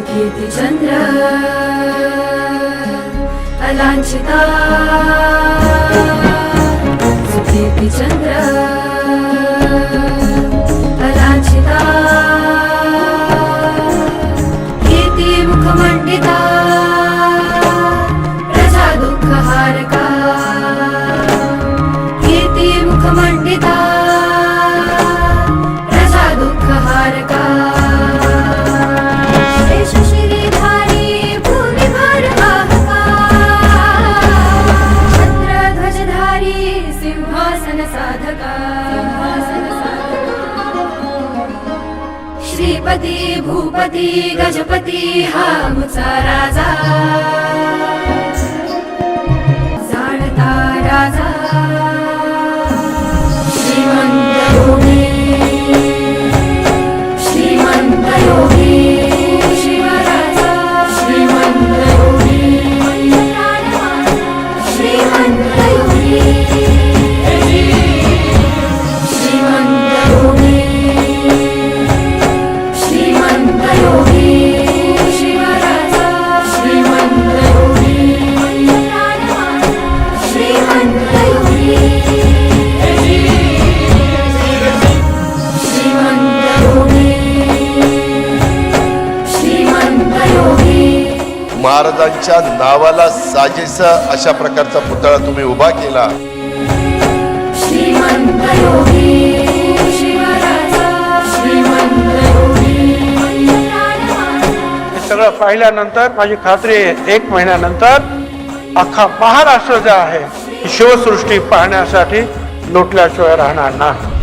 कीर्तिचंद्र अलांछिता। सिंहासन साधका। श्रीपती भूपती गजपती हा मुचा राजा। जाणता राजा। श्रीमंत योगी श्रीमंत महाराजांच्या नावाला साजेसा अशा प्रकारचा पुतळा तुम्ही उभा केला. श्रीमंत योगी शिवराजा श्रीमंत योगी हे सगळं पाहिल्यानंतर माझी खात्री आहे एक महिन्यानंतर अख्खा महाराष्ट्र जे आहे शिवसृष्टी पाहण्यासाठी लुटल्याशिवाय राहणार नाही.